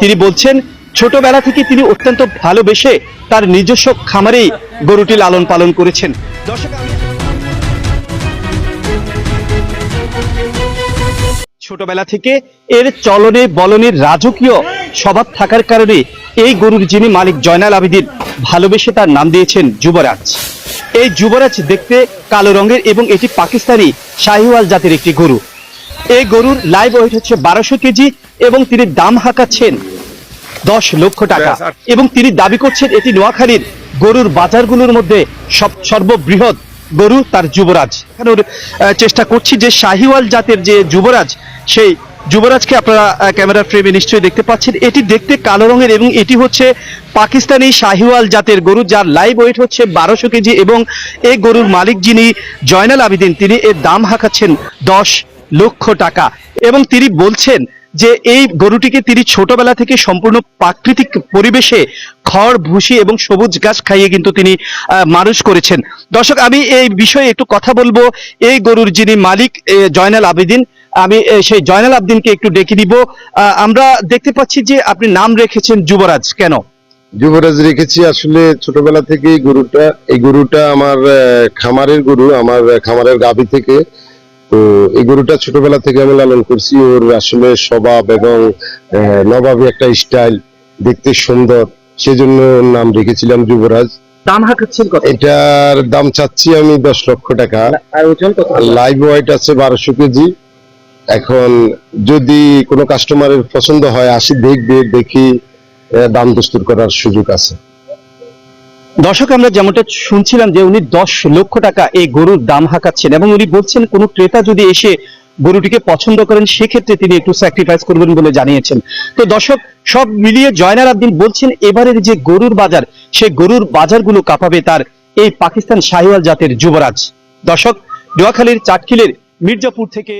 তিনি বলছেন, ছোটবেলা থেকে তিনি অত্যন্ত ভালোবেসে তার নিজস্ব খামারেই গরুটি লালন পালন করেছেন। ছোটবেলা থেকে এর চলনে বলনের রাজকীয় স্বভাব থাকার কারণে এই গরুর যিনি মালিক জয়নাল আবেদিন, ভালোবেসে তার নাম দিয়েছেন যুবরাজ। এই যুবরাজ দেখতে কালো রঙের এবং এটি পাকিস্তানি শাহিওয়াল জাতির একটি গরু। এই গরুর লাইভ ওয়েট হচ্ছে বারোশো কেজি এবং তিনি দাম হাঁকাচ্ছেন দশ লক্ষ টাকা। এবং তিনি দাবি করছেন এটি নোয়াখালীর গরুর বাজারগুলোর মধ্যে সব সর্ববৃহৎ গরু তার যুবরাজ। এখানে চেষ্টা করছি যে শাহিওয়াল জাতের যে যুবরাজ সেই যুবরাজকে আপনারা ক্যামেরার ফ্রেমে নিশ্চয়ই দেখতে পাচ্ছেন। এটি দেখতে কালো রঙের এবং এটি হচ্ছে পাকিস্তানি শাহিওয়াল জাতের গরু যার লাইভ ওয়েট হচ্ছে বারোশো কেজি এবং এই গরুর মালিক যিনি জয়নাল আবেদিন তিনি এর দাম হাঁকাচ্ছেন দশ লক্ষ টাকা। এবং তিনি বলছেন যে এই গরুটিকে তিনি ছোটবেলা থেকে সম্পূর্ণ প্রাকৃতিক পরিবেশে খড় ভুসি এবং সবুজ ঘাস খাইয়ে কিন্তু তিনি মানুষ করেছেন। দর্শক আমি এই বিষয়ে একটু কথা বলব। এই গরুর যিনি মালিক জয়নাল আবেদিন আমি সেই জয়নাল আবেদিনকে একটু ডেকে আহ, আমরা দেখতে পাচ্ছি যে আপনি নাম রেখেছেন যুবরাজ। কেন? যুবরাজ রেখেছি আসলে ছোটবেলা থেকে এই গরুটা এই গরুটা আমার খামারের গরু আমার খামারের গাভী থেকে। তো এই গরুটা ছোটবেলা থেকে আমি লালন করছি। ওর আসলে স্বভাব এবং নবাবী একটা স্টাইল দেখতে সুন্দর। সেজন্য নাম রেখেছিলাম যুবরাজ। দাম হাঁকাচ্ছেন কত? এটার দাম চাচ্ছি আমি দশ লক্ষ টাকা। আর ওজন কত? লাইভ ওয়েট আছে বারোশো কেজি। এখন যদি কোনো কাস্টমারের পছন্দ হয় আসি দেখবে দেখি দাম দস্তুর করার সুযোগ আছে। দর্শক, আমরা যেমনটা শুনছিলাম যে উনি দশ লক্ষ টাকা এই গরুর দাম হাঁকাচ্ছেন এবং উনি বলছেন, কোন ক্রেতা যদি এসে গরুটিকে পছন্দ করেন, সেক্ষেত্রে তিনি একটু স্যাক্রিফাইস করবেন বলে জানিয়েছেন। তো দর্শক, সব মিলিয়ে জয়নাল আব্দিন বলছেন, এবারের যে গরুর বাজার, সেই গরুর বাজারগুলো কাঁপাবে তার এই পাকিস্তান শাহিওয়াল জাতের যুবরাজ। দর্শক, নোয়াখালীর চাটকিলের মির্জাপুর থেকে